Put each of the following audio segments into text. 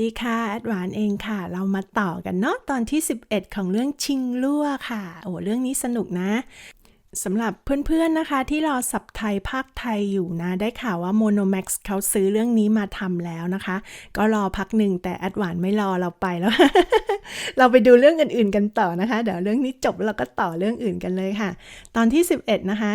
ดีค่ะแอดวานเองค่ะ เรามาต่อกันเนาะตอนที่ 11 ของเรื่องชิงลั่วค่ะ โอ้เรื่องนี้สนุกนะ สำหรับเพื่อนๆนะคะที่รอสับไทยภาคไทยอยู่นะ ได้ข่าวว่า Monomax เขาซื้อเรื่องนี้มาทำแล้วนะคะ ก็รอพักหนึ่งแต่แอดวานไม่รอเราไปแล้ว เราไปดูเรื่องอื่นๆกันต่อนะคะ เดี๋ยวเรื่องนี้จบเราก็ต่อเรื่องอื่นกันเลยค่ะ ตอนที่ 11 นะคะ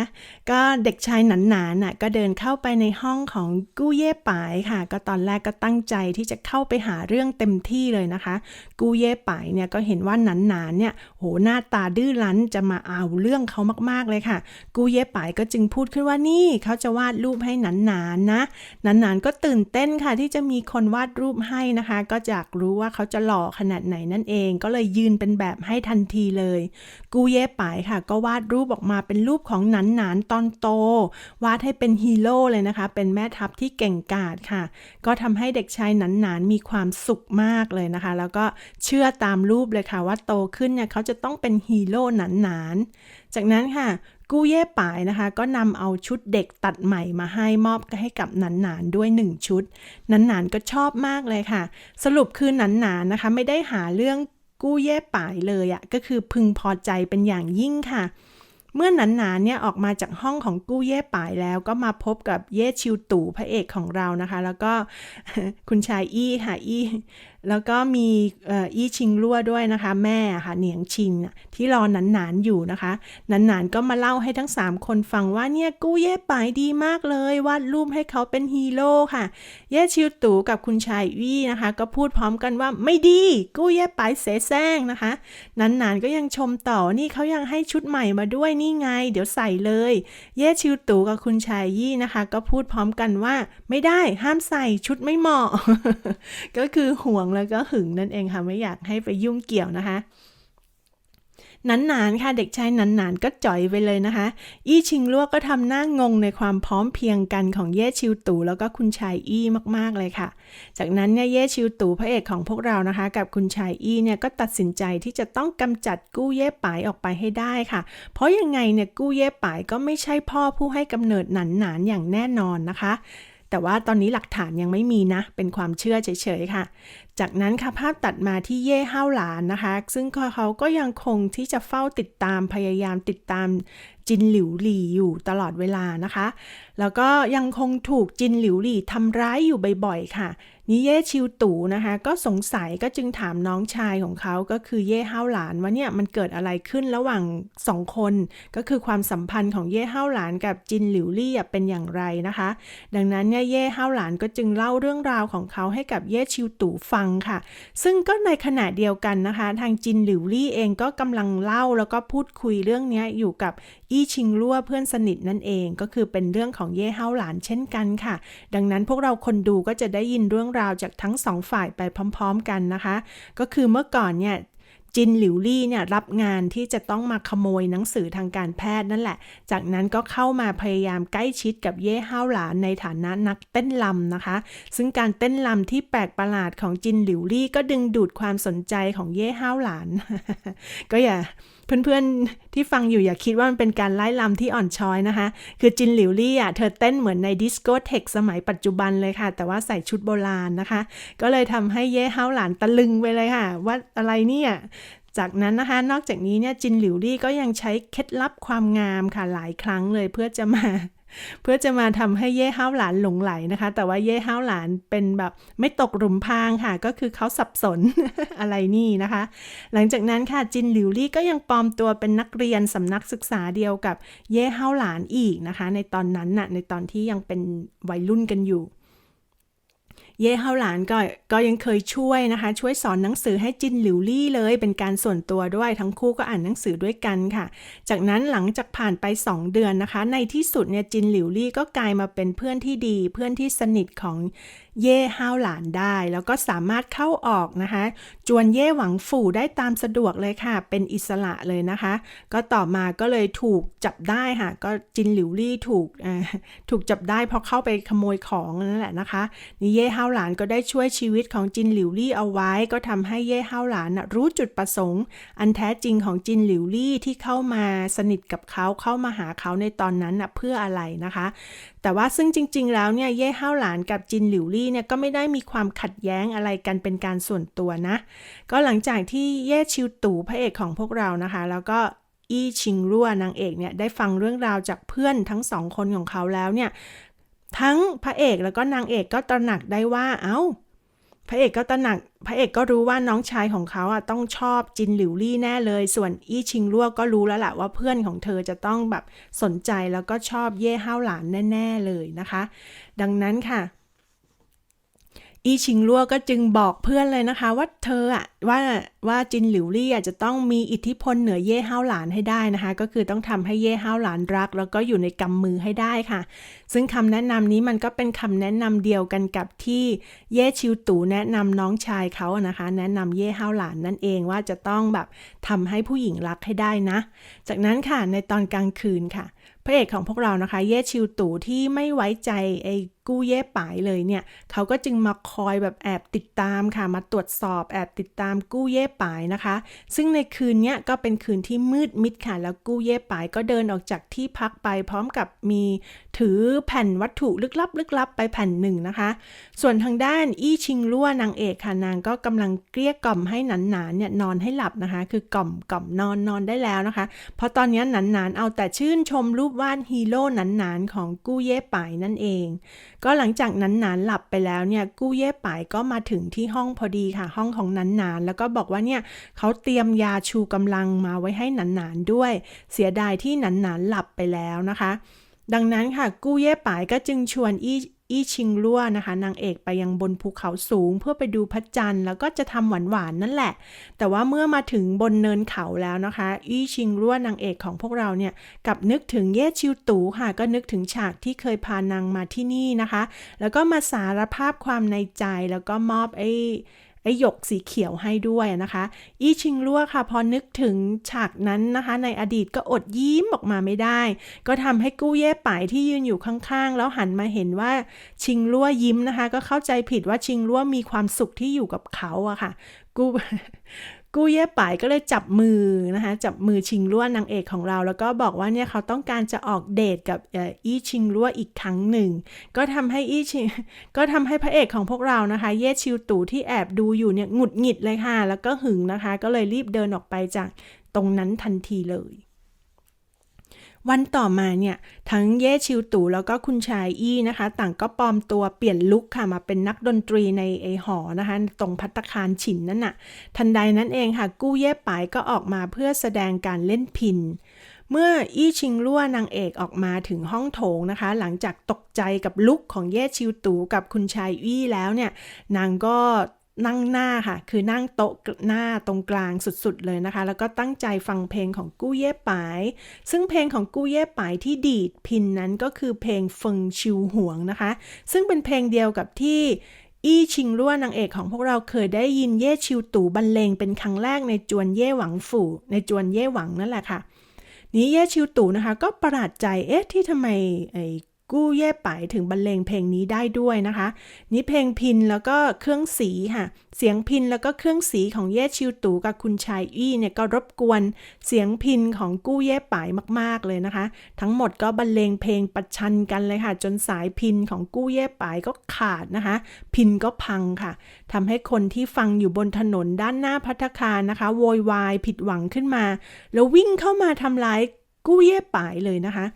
ก็เด็กชายหนานๆน่ะก็เดินเข้าไปในห้องของกู้เย่ป๋ายค่ะ ก็ตอนแรกก็ตั้งใจที่จะเข้าไปหาเรื่องเต็มที่เลยนะคะ กู้เย่ป๋ายเนี่ยก็เห็นว่าหนานๆเนี่ยโหหน้าตาดื้อรั้นจะมาเอาเรื่องเขามากเลยค่ะ กูเย่ป๋ายก็จึงพูดขึ้นว่านี่เขาจะวาดรูปให้หนานๆนนะหนานๆก็ตื่นเต้นค่ะ ที่จะมีคนวาดรูปให้นะคะ ก็อยากรู้ว่าเขาจะหล่อขนาดไหนนั่นเอง ก็เลยยืนเป็นแบบให้ทันทีเลย กูเย่ป๋ายค่ะ ก็วาดรูปออกมาเป็นรูปของหนานๆตอนโต วาดให้เป็นฮีโร่เลยนะคะ เป็นแม่ทัพที่เก่งกาจค่ะ ก็ทำให้เด็กชายหนานๆมีความสุขมากเลยนะคะ แล้วก็เชื่อตามรูปเลยค่ะว่าโตขึ้นเนี่ยเขาจะต้องเป็นฮีโร่หนานๆ จากนั้นค่ะกู้เย่ป๋ายนะคะ ก็นำเอาชุดเด็กตัดใหม่มาให้มอบให้กับหนานหนานด้วย 1 ชุดหนานหนานก็ชอบมากเลยค่ะ สรุปคือหนานหนานนะคะ ไม่ได้หาเรื่องกู้เย่ป๋ายเลยอะ่ะก็คือพึงพอใจเป็นอย่างยิ่งค่ะ เมื่อหนานหนานเนี่ยออกมาจากห้องของกู้เย่ป่ายแล้วก็มาพบกับเย่ชิวตู่พระเอกของเรานะคะ แล้วก็คุณชายอี้ค่ะอี้ แล้วก็มีอี้ชิงลั่วด้วยนะคะ แม่ค่ะเหนียงชิงที่รอหนานหนานอยู่นะคะหนานหนานก็มาเล่าให้ทั้ง 3 คนฟังว่าเนี่ยกู้เย่ปายดีมากเลยวาดรูปให้เขาเป็นฮีโร่ค่ะ เย่ชิวตู่กับคุณชายอี้นะคะ ก็พูดพร้อมกันว่าไม่ดี กู้เย่ปายเสแสร้งนะคะหนานหนานก็ยังชมต่อนี่เขายังให้ชุดใหม่มาด้วยนี่ไง เดี๋ยวใส่เลย เย่ชิวตู่กับคุณชายยี่นะคะ ก็พูดพร้อมกันว่าไม่ได้ห้ามใส่ชุดไม่เหมาะ ก็คือห่วงแล้วก็หึงนั่นเองค่ะไม่อยากให้ไปยุ่งเกี่ยวนะคะนานๆค่ะเด็กชายนานๆก็จ่อยไปเลยนะคะ อี้ชิงลั่วก็ทำหน้างงในความพร้อมเพียงกันของเย่ชิวตู่แล้วก็คุณชายอี้มากๆเลยค่ะ จากนั้นเนี่ยเย่ชิวตู่พระเอกของพวกเรานะคะ กับคุณชายอี้เนี่ยก็ตัดสินใจที่จะต้องกำจัดกู้เย่ป๋ายออกไปให้ได้ค่ะ เพราะยังไงเนี่ยกู้เย่ป๋ายก็ไม่ใช่พ่อผู้ให้กำเนิดหนานๆอย่างแน่นอนนะคะ แต่ว่าตอนนี้หลักฐานยังไม่มีนะ เป็นความเชื่อเฉยๆค่ะ จากนั้นค่ะภาพตัดมาที่เย่ห้าวหลานนะคะ ซึ่งเขาก็ยังคงที่จะเฝ้าติดตามพยายามติดตาม จินหลิวหลี่อยู่ตลอดเวลานะคะ แล้วก็ยังคงถูกจินหลิวหลี่ทำร้ายอยู่บ่อยๆค่ะนี่เย่ชิวตู่นะคะ ก็สงสัยก็จึงถามน้องชายของเขาก็คือเย่ห้าวหลานว่าเนี่ยมันเกิดอะไรขึ้นระหว่างสองคน ก็คือความสัมพันธ์ของเย่ห้าวหลานกับจินหลิวลี่เป็นอย่างไรนะคะ ดังนั้นเนี่ยเย่ห้าวหลานก็จึงเล่าเรื่องราวของเขาให้กับเย่ชิวตู่ฟังค่ะ ซึ่งก็ในขณะเดียวกันนะคะ ทางจินหลิวลี่เองก็กำลังเล่าแล้วก็พูดคุยเรื่องนี้อยู่กับอี้ชิงลั่วเพื่อนสนิทนั่นเองก็คือเป็นเรื่องของเย่เฮาหลานเช่นกันค่ะ ดังนั้นพวกเราคนดูก็จะได้ยินเรื่องราวจากทั้งสองฝ่ายไปพร้อม ๆ กันนะคะ ก็คือเมื่อก่อนเนี่ยจินหลิวลี่เนี่ยรับงานที่จะต้องมาขโมยหนังสือทางการแพทย์นั่นแหละ จากนั้นก็เข้ามาพยายามใกล้ชิดกับเย่ห้าวหลานในฐานะนักเต้นลำนะคะ ซึ่งการเต้นลำที่แปลกประหลาดของจินหลิวลี่ก็ดึงดูดความสนใจของเย่ห้าวหลาน ก็อย่า เพื่อนๆที่ฟังอยู่อย่าคิดว่ามันเป็นการไล่ลำที่อ่อนช้อยนะคะ คือจินหลิวลี่อะเธอเต้นเหมือนในดิสโกเทคสมัยปัจจุบันเลยค่ะ แต่ว่าใส่ชุดโบราณนะคะ ก็เลยทำให้เย่เฮาหลานตะลึงไปเลยค่ะ ว่าอะไรเนี่ยจากนั้นนะคะนอกจากนี้เนี่ยจินหลิวลี่ก็ยังใช้เคล็ดลับความงามค่ะหลายครั้งเลยเพื่อจะมา เพื่อจะมาทำให้เย่ห้าวหลานหลงไหลนะคะ แต่ว่าเย่ห้าวหลานเป็นแบบไม่ตกหลุมพรางค่ะ ก็คือเขาสับสนอะไรนี่นะคะ หลังจากนั้นค่ะจินหลิวลี่ก็ยังปลอมตัวเป็นนักเรียนสำนักศึกษาเดียวกับเย่ห้าวหลานอีกนะคะ ในตอนนั้นน่ะในตอนที่ยังเป็นวัยรุ่นกันอยู่ เย่เฮาหลานก็ก็ยังเคยช่วยนะคะ ช่วยสอนหนังสือให้จินหลิวลี่เลย เป็นการส่วนตัวด้วยทั้งคู่ก็อ่านหนังสือด้วยกันค่ะ จากนั้นหลังจากผ่านไป 2 เดือนนะคะ ในที่สุดเนี่ยจินหลิวลี่ก็กลายมาเป็นเพื่อนที่ดี เพื่อนที่สนิทของเย่ห้าวหลานได้ แล้วก็สามารถเข้าออกนะคะ จวนเย่หวังฝู่ได้ตามสะดวกเลยค่ะ เป็นอิสระเลยนะคะ ก็ต่อมาก็เลยถูกจับได้ค่ะ ก็จินหลิวลี่ถูกถูกจับได้เพราะเข้าไปขโมยของนั่นแหละนะคะนี่เย่ห้าวาหลานก็ได้ช่วยชีวิตของจินหลิวลี่เอาไว้ ก็ทำให้เย่เฮาวหลานรู้จุดประสงค์ อันแท้จริงของจินหลิวลี่ที่เข้ามาสนิทกับเขาเข้ามาหาเขาในตอนนั้นนะเพื่ออะไรนะคะ แต่ว่าซึ่งจริง ๆ แล้วเนี่ยเย่เฮาวหลานกับจินหลิวลี่เนี่ยก็ไม่ได้มีความขัดแย้งอะไรกันเป็นการส่วนตัวนะ ก็หลังจากที่เย่ชิวตู่พระเอกของพวกเรานะคะ แล้วก็อี้ชิงรั่วนางเอกเนี่ยได้ฟังเรื่องราวจากเพื่อนทั้งสองคนของเขาแล้วเนี่ย ทั้งพระเอกแล้วก็นางเอกก็ตระหนักได้ว่า เอา้า พระเอกก็ตระหนัก พระเอกก็รู้ว่าน้องชายของเขาอะต้องชอบจินหลิวลี่แน่เลย ส่วนอี้ชิงลั่วก็รู้แล้วแหละว่าเพื่อนของเธอจะต้องแบบสนใจแล้วก็ชอบเย่ห้าวหลานแน่ ๆเลยนะคะ ดังนั้นค่ะ อีชิงลัวก็จึงบอกเพื่อนเลยนะคะ ว่าเธออะว่าว่าจินหลิวลี่อะจะต้องมีอิทธิพลเหนือเย่ห้าวหลานให้ได้นะคะ ก็คือต้องทำให้เย่ห้าวหลานรัก แล้วก็อยู่ในกำมือให้ได้ค่ะ ซึ่งคำแนะนำนี้มันก็เป็นคำแนะนำเดียวกันกับที่เย่ชิวตู่แนะนำน้องชายเขานะคะ แนะนำเย่ห้าวหลานนั่นเองว่าจะต้องแบบทำให้ผู้หญิงรักให้ได้นะ จากนั้นค่ะในตอนกลางคืนค่ะพระเอกของพวกเรานะคะ เย่ชิวตู่ที่ไม่ไว้ใจไอ้ กู้เย่ป่ายเลยเนี่ยเขาก็จึงมาคอยแบบแอบติดตามค่ะมาตรวจสอบแอบติดตามกู้เย่ป่ายนะคะ ซึ่งในคืนเนี้ยก็เป็นคืนที่มืดมิดค่ะ แล้วกู้เย่ป่ายก็เดินออกจากที่พักไปพร้อมกับมีถือแผ่นวัตถุลึกลับลึกลับไปแผ่นหนึ่งนะคะ ส่วนทางด้านอี้ชิงลั่วนางเอกค่ะนางก็กำลังเกลี้ยกล่อมให้หนานหนานเนี่ยนอนให้หลับนะคะ คือกล่อมกล่อมนอนนอนได้แล้วนะคะ เพราะตอนนี้หนานหนานเอาแต่ชื่นชมรูปวาดฮีโร่หนานหนานของกู้เย่ป่ายนั่นเองก็หลังจากนั้นนานหลับไปแล้วเนี่ยกู้เย่ป่ายก็มาถึงที่ห้องพอดีค่ะ ห้องของนันนานแล้วก็บอกว่าเนี่ยเขาเตรียมยาชูกำลังมาไว้ให้นันนานด้วย เสียดายที่นันนานหลับไปแล้วนะคะ ดังนั้นค่ะกู้เย่ป่ายก็จึงชวนอี้ อี้ชิงลั่วนะคะนางเอกไปยังบนภูเขาสูงเพื่อไปดูพระจันทร์แล้วก็จะทำหวานหวานๆนั่นแหละ แต่ว่าเมื่อมาถึงบนเนินเขาแล้วนะคะ อี้ชิงลั่วนางเอกของพวกเราเนี่ยกับนึกถึงเย่ชิวตูค่ะ ก็นึกถึงฉากที่เคยพานางมาที่นี่นะคะ แล้วก็มาสารภาพความในใจแล้วก็มอบไอ้ ไอ้หยกสีเขียวให้ด้วยนะคะ อี้ชิงลั่วค่ะ พอนึกถึงฉากนั้นนะคะ ในอดีตก็อดยิ้มออกมาไม่ได้ ก็ทำให้กู้เย่ป่ายที่ยืนอยู่ข้างๆ แล้วหันมาเห็นว่าชิงลั่วยิ้มนะคะ ก็เข้าใจผิดว่าชิงลั่วมีความสุขที่อยู่กับเขาอะค่ะ กู้ กู้เย่ป่ายก็เลยจับมือนะคะจับมือชิงลั่วนางเอกของเรา แล้วก็บอกว่าเนี่ยเขาต้องการจะออกเดทกับอี้ชิงลั่วอีกครั้งหนึ่ง ก็ทำให้อี้ชิงก็ทำให้พระเอกของพวกเรานะคะ เย่ชิวตู่ที่แอบดูอยู่เนี่ยหงุดหงิดเลยค่ะ แล้วก็หึงนะคะ ก็เลยรีบเดินออกไปจากตรงนั้นทันทีเลย วันต่อมาเนี่ยทั้งเย่ชิวตู่แล้วก็คุณชายอี้นะคะ ต่างก็ปลอมตัวเปลี่ยนลุคค่ะมาเป็นนักดนตรีในไอหอนะคะ ตรงพัตคารฉินนั่นน่ะทันใดนั้นเองค่ะ กู้เย่ป่ายก็ออกมาเพื่อแสดงการเล่นพินเมื่ออี้ชิงลั่วนางเอกออกมาถึงห้องโถงนะคะ หลังจากตกใจกับลุคของเย่ชิวตูกับคุณชายอี้แล้วเนี่ย นางก็ นั่งหน้าค่ะ คือนั่งโต๊ะหน้าตรงกลางสุดๆเลยนะคะ แล้วก็ตั้งใจฟังเพลงของกู้เย่ปาย ซึ่งเพลงของกู้เย่ปายที่ดีดพินนั้นก็คือเพลงเฟิงชิวหวงนะคะ ซึ่งเป็นเพลงเดียวกับที่อี้ชิงลั่วนางเอกของพวกเราเคยได้ยินเย่ชิวตู่บรรเลงเป็นครั้งแรกในจวนเย่หวังฝู่ ในจวนเย่หวังนั่นแหละค่ะ นี้เย่ชิวตู่นะคะ ก็ประหลาดใจ เอ๊ะที่ทำไมไอ้ กู้เย่ไปถึงบรรเลงเพลงนี้ได้ด้วยนะคะ นี่เพลงพินแล้วก็เครื่องสีค่ะ เสียงพินแล้วก็เครื่องสีของเย่ชิวตู่กับคุณชายอี้เนี่ยก็รบกวนเสียงพินของกู้เย่ไปมากๆเลยนะคะ ทั้งหมดก็บรรเลงเพลงประชันกันเลยค่ะ จนสายพินของกู้เย่ไปก็ขาดนะคะ พินก็พังค่ะทำให้คนที่ฟังอยู่บนถนนด้านหน้าพัตตาคารนะคะ โวยวายผิดหวังขึ้นมา แล้ววิ่งเข้ามาทำร้ายกู้เย่ไปเลยนะคะ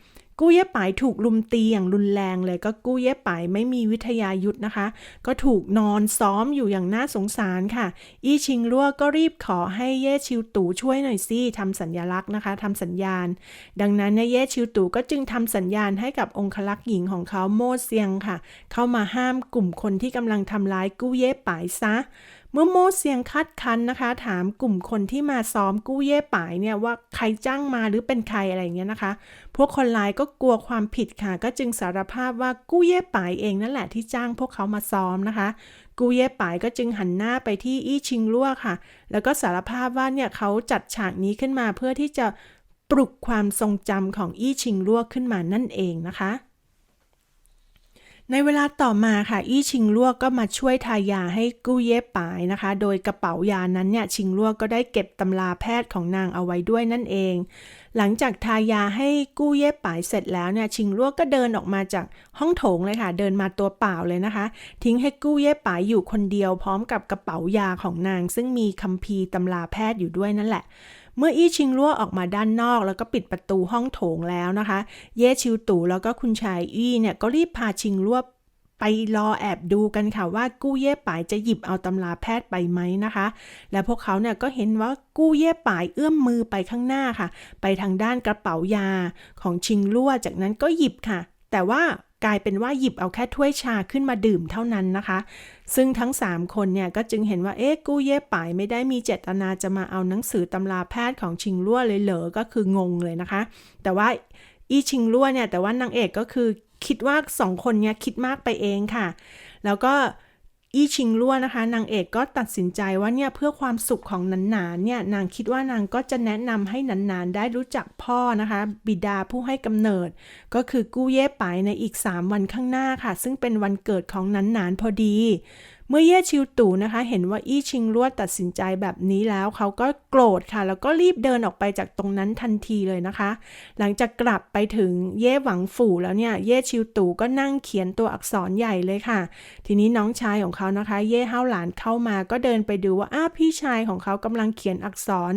กู้เย่ป่ายถูกลุมตีอย่างรุนแรงเลย ก็กู้เย่ป่ายไม่มีวิทยายุทธนะคะ ก็ถูกนอนซ้อมอยู่อย่างน่าสงสารค่ะ อี้ชิงลั่วก็รีบขอให้เย่ชิวตู่ช่วยหน่อยสิทำสัญญลักษณ์นะคะทำสัญญาณ ดังนั้นเนี่ยเย่ชิวตู่ก็จึงทำสัญญาณให้กับองคลักษ์หญิงของเขาโมเซียงค่ะ เข้ามาห้ามกลุ่มคนที่กำลังทำร้ายกู้เย่ป่ายซะ เมื่อโมเซียงคัดคันนะคะ ถามกลุ่มคนที่มาซ้อมกู้เย่ป่ายเนี่ยว่าใครจ้างมาหรือเป็นใครอะไรเงี้ยนะคะ พวกคนร้ายก็กลัวความผิดค่ะ ก็จึงสารภาพว่ากู้เย่ป่ายเองนั่นแหละที่จ้างพวกเขามาซ้อมนะคะ กู้เย่ป่ายก็จึงหันหน้าไปที่อี้ชิงลั่วค่ะ แล้วก็สารภาพว่าเนี่ยเขาจัดฉากนี้ขึ้นมาเพื่อที่จะปลุกความทรงจำของอี้ชิงลั่วขึ้นมานั่นเองนะคะ ในเวลาต่อมาค่ะ อี้ชิงลั่วก็มาช่วยทายาให้กู้เย่ป๋ายนะคะ โดยกระเป๋ายานั้นเนี่ยชิงลั่วก็ได้เก็บตำราแพทย์ของนางเอาไว้ด้วยนั่นเอง หลังจากทายาให้กู้เย่ป๋ายเสร็จแล้วเนี่ยชิงลั่วก็เดินออกมาจากห้องโถงเลยค่ะ เดินมาตัวเปล่าเลยนะคะ ทิ้งให้กู้เย่ป๋ายอยู่คนเดียวพร้อมกับกระเป๋ายาของนาง ซึ่งมีคัมภีร์ตำราแพทย์อยู่ด้วยนั่นแหละ เมื่ออี้ชิงลั่วออกมาด้านนอก แล้วก็ปิดประตูห้องโถงแล้วนะคะ เย่ชิวตู่แล้วก็คุณชายอี้เนี่ยก็รีบพาชิงลั่วไปรอแอบดูกันค่ะว่ากู้เย่ป๋ายจะหยิบเอาตำราแพทย์ไปไหมนะคะ และพวกเขาเนี่ยก็เห็นว่ากู้เย่ป๋ายเอื้อมมือไปข้างหน้าค่ะ ไปทางด้านกระเป๋ายาของชิงลั่วจากนั้นก็หยิบค่ะ แต่ว่า กลายเป็นว่าหยิบเอาแค่ถ้วยชาขึ้นมาดื่มเท่านั้นนะคะ ซึ่งทั้ง 3 คนเนี่ยก็จึงเห็นว่าเอ๊ะกู้เย่ป่ายไม่ได้มีเจตนาจะมาเอาหนังสือตำราแพทย์ของชิงลั่วเลยเหรอก็คืองงเลยนะคะ แต่ว่าอีชิงลั่วเนี่ยแต่ว่านางเอกก็คือคิดว่าสองคนเนี่ยคิดมากไปเองค่ะ แล้วก็ อีชิงลั่วนะคะ นางเอกก็ตัดสินใจว่าเนี่ยเพื่อความสุขของนันหนานเนี่ยนางคิดว่านางก็จะแนะนำให้นันหนานได้รู้จักพ่อนะคะ บิดาผู้ให้กำเนิด ก็คือกู้เย่ไปในอีก 3 วันข้างหน้าค่ะ ซึ่งเป็นวันเกิดของนันหนานพอดี เมื่อเย่ชิวตู่นะคะ เห็นว่าอี้ชิงลั่วตัดสินใจแบบนี้แล้ว เขาก็โกรธค่ะ แล้วก็รีบเดินออกไปจากตรงนั้นทันทีเลยนะคะ หลังจากกลับไปถึงเย่หวังฝู่แล้วเนี่ยเย่ชิวตู่ก็นั่งเขียนตัวอักษรใหญ่เลยค่ะ ทีนี้น้องชายของเขานะคะ เย่ห้าวหลานเข้ามาก็เดินไปดูว่าอ้าพี่ชายของเขากำลังเขียนอักษร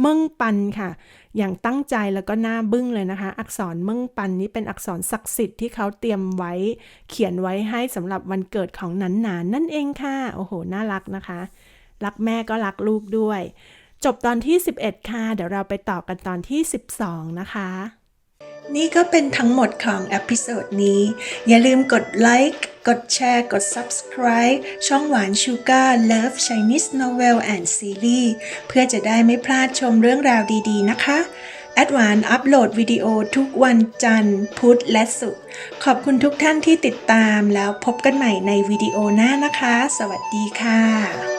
เมึ่งปันค่ะ อย่างตั้งใจแล้วก็หน้าบึ้งเลยนะคะ อักษรเมึ่งปันนี้เป็นอักษรศักดิ์สิทธิ์ที่เขาเตรียมไว้ เขียนไว้ให้สำหรับวันเกิดของนันหนานนั่นเองค่ะ โอ้โห น่ารักนะคะ รักแม่ก็รักลูกด้วย จบตอนที่ 11 ค่ะ เดี๋ยวเราไปต่อกันตอนที่ 12 นะคะนี่ก็เป็นทั้งหมดของอพิโซดนี้ อย่าลืมกดไลค์ กดแชร์ กด Subscribe ช่องหวานชูการ์ Love Chinese Novel and Series เพื่อจะได้ไม่พลาดชมเรื่องราวดีๆ นะคะ แอดวานอัปโหลดวิดีโอทุกวันจันทร์ พุธและศุกร์ ขอบคุณทุกท่านที่ติดตามแล้วพบกันใหม่ในวิดีโอหน้านะคะ สวัสดีค่ะ